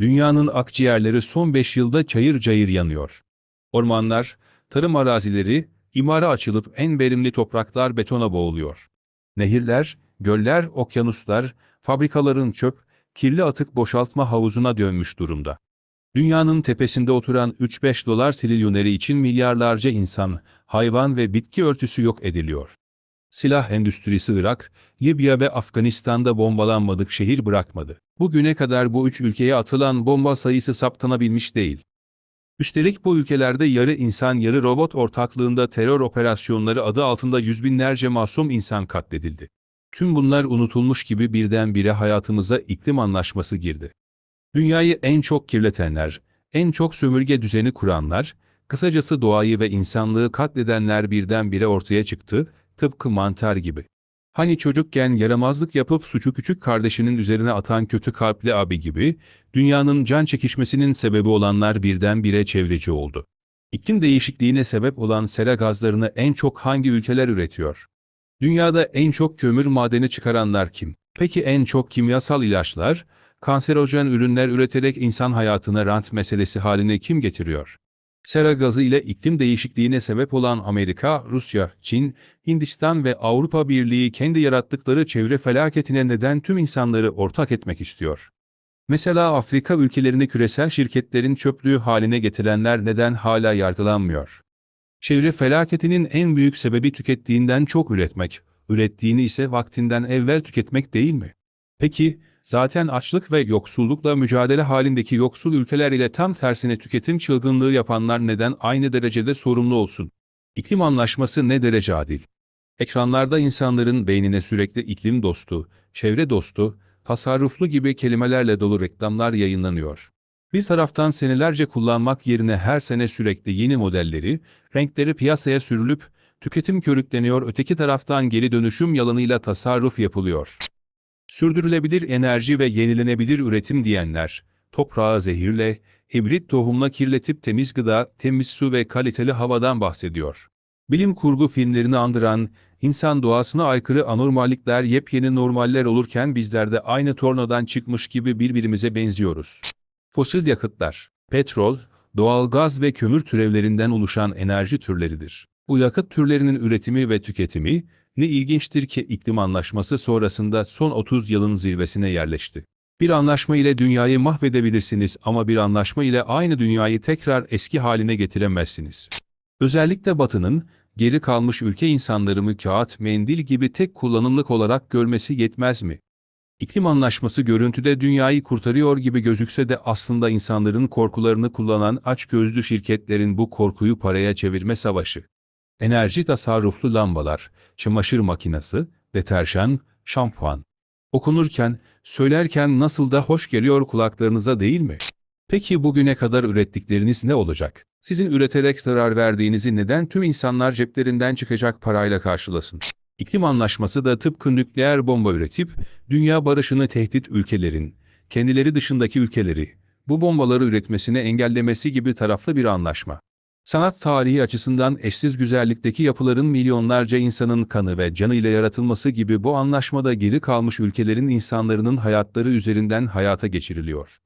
Dünyanın akciğerleri son 5 yılda çayır çayır yanıyor. Ormanlar, tarım arazileri, imara açılıp en verimli topraklar betona boğuluyor. Nehirler, göller, okyanuslar, fabrikaların çöp, kirli atık boşaltma havuzuna dönmüş durumda. Dünyanın tepesinde oturan 3-5 dolar trilyoneri için milyarlarca insan, hayvan ve bitki örtüsü yok ediliyor. Silah endüstrisi Irak, Libya ve Afganistan'da bombalanmadık şehir bırakmadı. Bugüne kadar bu üç ülkeye atılan bomba sayısı saptanabilmiş değil. Üstelik bu ülkelerde yarı insan yarı robot ortaklığında terör operasyonları adı altında yüz binlerce masum insan katledildi. Tüm bunlar unutulmuş gibi birdenbire hayatımıza iklim anlaşması girdi. Dünyayı en çok kirletenler, en çok sömürge düzeni kuranlar, kısacası doğayı ve insanlığı katledenler birdenbire ortaya çıktı, tıpkı mantar gibi. Hani çocukken yaramazlık yapıp suçu küçük kardeşinin üzerine atan kötü kalpli abi gibi, dünyanın can çekişmesinin sebebi olanlar birdenbire çevreci oldu. İklim değişikliğine sebep olan sera gazlarını en çok hangi ülkeler üretiyor? Dünyada en çok kömür madeni çıkaranlar kim? Peki en çok kimyasal ilaçlar, kanserojen ürünler üreterek insan hayatına rant meselesi haline kim getiriyor? Sera gazı ile iklim değişikliğine sebep olan Amerika, Rusya, Çin, Hindistan ve Avrupa Birliği kendi yarattıkları çevre felaketine neden tüm insanları ortak etmek istiyor? Mesela Afrika ülkelerini küresel şirketlerin çöplüğü haline getirenler neden hala yargılanmıyor? Çevre felaketinin en büyük sebebi tükettiğinden çok üretmek, ürettiğini ise vaktinden evvel tüketmek değil mi? Peki, zaten açlık ve yoksullukla mücadele halindeki yoksul ülkeler ile tam tersine tüketim çılgınlığı yapanlar neden aynı derecede sorumlu olsun? İklim anlaşması ne derece adil? Ekranlarda insanların beynine sürekli iklim dostu, çevre dostu, tasarruflu gibi kelimelerle dolu reklamlar yayınlanıyor. Bir taraftan senelerce kullanmak yerine her sene sürekli yeni modelleri, renkleri piyasaya sürülüp tüketim körükleniyor öteki taraftan geri dönüşüm yalanıyla tasarruf yapılıyor. Sürdürülebilir enerji ve yenilenebilir üretim diyenler, toprağı zehirle, hibrit tohumla kirletip temiz gıda, temiz su ve kaliteli havadan bahsediyor. Bilim kurgu filmlerini andıran, insan doğasına aykırı anormallikler yepyeni normaller olurken bizler de aynı tornadan çıkmış gibi birbirimize benziyoruz. Fosil yakıtlar, petrol, doğalgaz ve kömür türevlerinden oluşan enerji türleridir. Bu yakıt türlerinin üretimi ve tüketimi, ne ilginçtir ki iklim anlaşması sonrasında son 30 yılın zirvesine yerleşti. Bir anlaşma ile dünyayı mahvedebilirsiniz ama bir anlaşma ile aynı dünyayı tekrar eski haline getiremezsiniz. Özellikle Batı'nın, geri kalmış ülke insanlarımı kağıt, mendil gibi tek kullanımlık olarak görmesi yetmez mi? İklim anlaşması görüntüde dünyayı kurtarıyor gibi gözükse de aslında insanların korkularını kullanan açgözlü şirketlerin bu korkuyu paraya çevirme savaşı. Enerji tasarruflu lambalar, çamaşır makinesi, deterjan, şampuan. Okunurken, söylerken nasıl da hoş geliyor kulaklarınıza değil mi? Peki bugüne kadar ürettikleriniz ne olacak? Sizin üreterek zarar verdiğinizi neden tüm insanlar ceplerinden çıkacak parayla karşılasın? İklim anlaşması da tıpkı nükleer bomba üretip, dünya barışını tehdit ülkelerin, kendileri dışındaki ülkeleri, bu bombaları üretmesini engellemesi gibi taraflı bir anlaşma. Sanat tarihi açısından eşsiz güzellikteki yapıların milyonlarca insanın kanı ve canı ile yaratılması gibi bu anlaşmada geri kalmış ülkelerin insanların hayatları üzerinden hayata geçiriliyor.